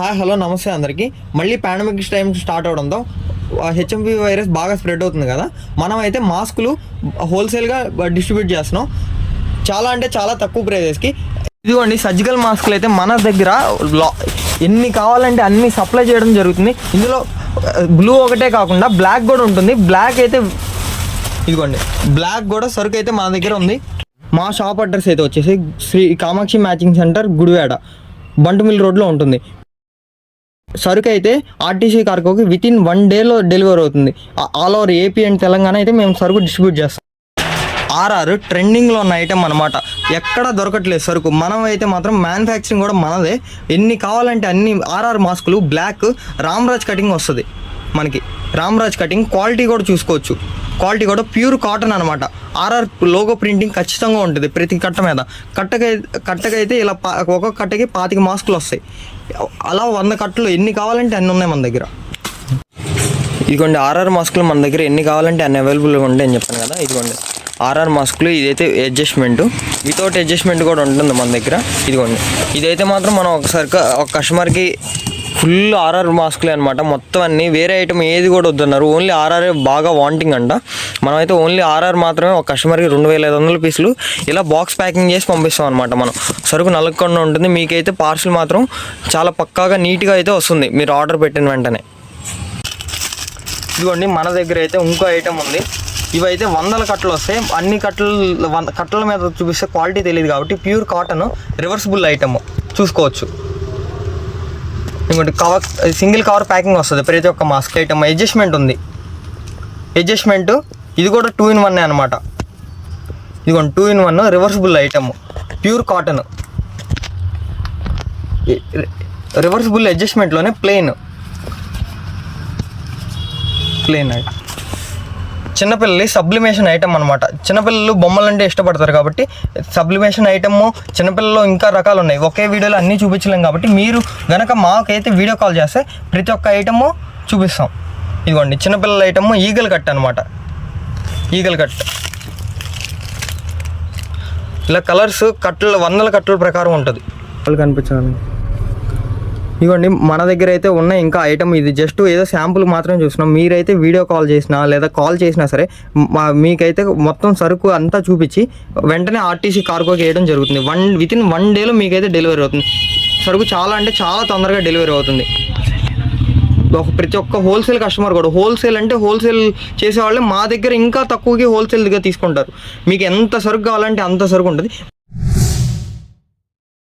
Hi hello నమస్తే అందరికీ. మళ్ళీ పాండమిక్ టైం స్టార్ట్ అవడంతో హెచ్ఎంవి వైరస్ బాగా స్ప్రెడ్ అవుతుంది కదా. మనం అయితే మాస్కులు హోల్సేల్గా డిస్ట్రిబ్యూట్ చేస్తున్నాం. చాలా అంటే చాలా తక్కువ ప్రైజెస్కి ఇదిగోండి సర్జికల్ మాస్కులు అయితే మన దగ్గర లా- ఎన్ని కావాలంటే అన్ని సప్లై చేయడం జరుగుతుంది. ఇందులో బ్లూ ఒకటే కాకుండా బ్లాక్ కూడా ఉంటుంది. బ్లాక్ అయితే ఇదిగోండి బ్లాక్ కూడా సరుకు అయితే మన దగ్గర ఉంది. మా షాప్ అడ్రస్ అయితే వచ్చేసి శ్రీ కామాక్షి మ్యాచింగ్ సెంటర్ గుడివాడ బంటుమిల్ రోడ్లో ఉంటుంది. సరుకు అయితే ఆర్టీసీ కార్గోకి విత్ ఇన్ వన్ డేలో డెలివరీ అవుతుంది. All over AP and Telangana అయితే మేము సరుకు డిస్ట్రిబ్యూట్ చేస్తాం. ఆర్ఆర్ ట్రెండింగ్లో ఉన్న ఐటమ్ అనమాట ఎక్కడ దొరకట్లేదు సరుకు. మనం అయితే మాత్రం మ్యానుఫ్యాక్చరింగ్ కూడా మనదే. ఎన్ని కావాలంటే అన్ని ఆర్ఆర్ మాస్కులు బ్లాక్ రామ్రాజ్ కటింగ్ వస్తుంది మనకి. రామ్రాజ్ కటింగ్ క్వాలిటీ కూడా చూసుకోవచ్చు. క్వాలిటీ కూడా ప్యూర్ కాటన్ అనమాట ఆర్ఆర్ లోగో ప్రింటింగ్ ఖచ్చితంగా ఉంటుంది ప్రతి కట్ట మీద. కట్టకై కట్టకైతే ఇలా ఒక్కొక్క కట్టకి పాతిక మాస్కులు వస్తాయి. అలా వంద కట్టలు ఎన్ని కావాలంటే అన్ని ఉన్నాయి మన దగ్గర. ఇదిగోండి ఆర్ఆర్ మాస్కులు మన దగ్గర ఎన్ని కావాలంటే అన్ని అవైలబుల్గా ఉంటాయని చెప్పాను కదా. ఇదిగోండి ఆర్ఆర్ మాస్కులు ఇదైతే అడ్జస్ట్మెంట్. వితౌట్ అడ్జస్ట్మెంట్ కూడా ఉంటుంది మన దగ్గర. ఇదిగోండి ఇదైతే మాత్రం మనం ఒకసారి ఒక కస్టమర్కి ఫుల్ ఆర్ఆర్ మాస్కులే అనమాట మొత్తం అన్ని వేరే ఐటమ్ ఏది కూడా వద్దన్నారు. ఓన్లీ ఆర్ఆర్ బాగా వాంటింగ్ అంట. మనమైతే ఓన్లీ ఆర్ఆర్ మాత్రమే ఒక కస్టమర్కి రెండు వేల ఐదు వందల పీసులు ఇలా బాక్స్ ప్యాకింగ్ చేసి పంపిస్తాం అనమాట మనం. సరుకు నలగకుండా ఉంటుంది. మీకైతే పార్సిల్ మాత్రం చాలా పక్కాగా నీట్గా అయితే వస్తుంది. మీరు ఆర్డర్ పెట్టిన వెంటనే. ఇదిగోండి మన దగ్గర అయితే ఇంకో ఐటమ్ ఉంది. ఇవైతే వందల కట్టలు వస్తాయి. అన్ని కట్టలు వంద కట్టల మీద చూపిస్తే క్వాలిటీ తెలియదు కాబట్టి ప్యూర్ కాటన్ రివర్సిబుల్ ఐటమ్ చూసుకోవచ్చు. ఇంకోటి కవర్ సింగిల్ కవర్ ప్యాకింగ్ వస్తుంది. ప్రతి ఒక్క మాస్క్ ఐటమ్. అడ్జస్ట్మెంట్ ఉంది. అడ్జస్ట్మెంట్ ఇది కూడా టూ ఇన్ వన్ అనమాట ఇదిగోండి two in one reversible item. Pure cotton. Reversible అడ్జస్ట్మెంట్లోనే plain. Plain item. చిన్నపిల్లలు సబ్లిమేషన్ ఐటమ్ అనమాట చిన్నపిల్లలు బొమ్మలు అంటే ఇష్టపడతారు కాబట్టి సబ్లిమేషన్ ఐటమ్ చిన్నపిల్లలు ఇంకా రకాలు ఉన్నాయి ఒకే వీడియోలో అన్నీ చూపించలేం కాబట్టి మీరు గనక మాకైతే వీడియో కాల్ చేస్తే ప్రతి ఒక్క ఐటమ్ చూపిస్తాం. ఇదిగోండి చిన్నపిల్లల ఐటమ్ ఈగల్ కట్ అనమాట ఈగల్ కట్ ఇలా కలర్స్ కట్టలు వందల కట్టల ప్రకారం ఉంటుంది. కనిపించాలి ఇవ్వండి మన దగ్గర అయితే ఉన్న ఇంకా ఐటమ్ ఇది. జస్ట్ ఏదో శాంపుల్ మాత్రం చూసినాం మీరైతే వీడియో కాల్ చేసినా లేదా కాల్ చేసినా సరే మా మీకైతే మొత్తం సరుకు అంతా చూపించి వెంటనే ఆర్టీసీ కార్గోకి వేయడం జరుగుతుంది. వన్ విత్ ఇన్ వన్ డేలో మీకైతే డెలివరీ అవుతుంది. సరుకు చాలా అంటే చాలా తొందరగా డెలివరీ అవుతుంది. ఒక ప్రతి ఒక్క హోల్సేల్ కస్టమర్ కూడా హోల్సేల్ అంటే హోల్సేల్ చేసేవాళ్ళే మా దగ్గర ఇంకా తక్కువకి హోల్సేల్గా తీసుకుంటారు. మీకు ఎంత సరుకు కావాలంటే అంత సరుకు ఉంటుంది.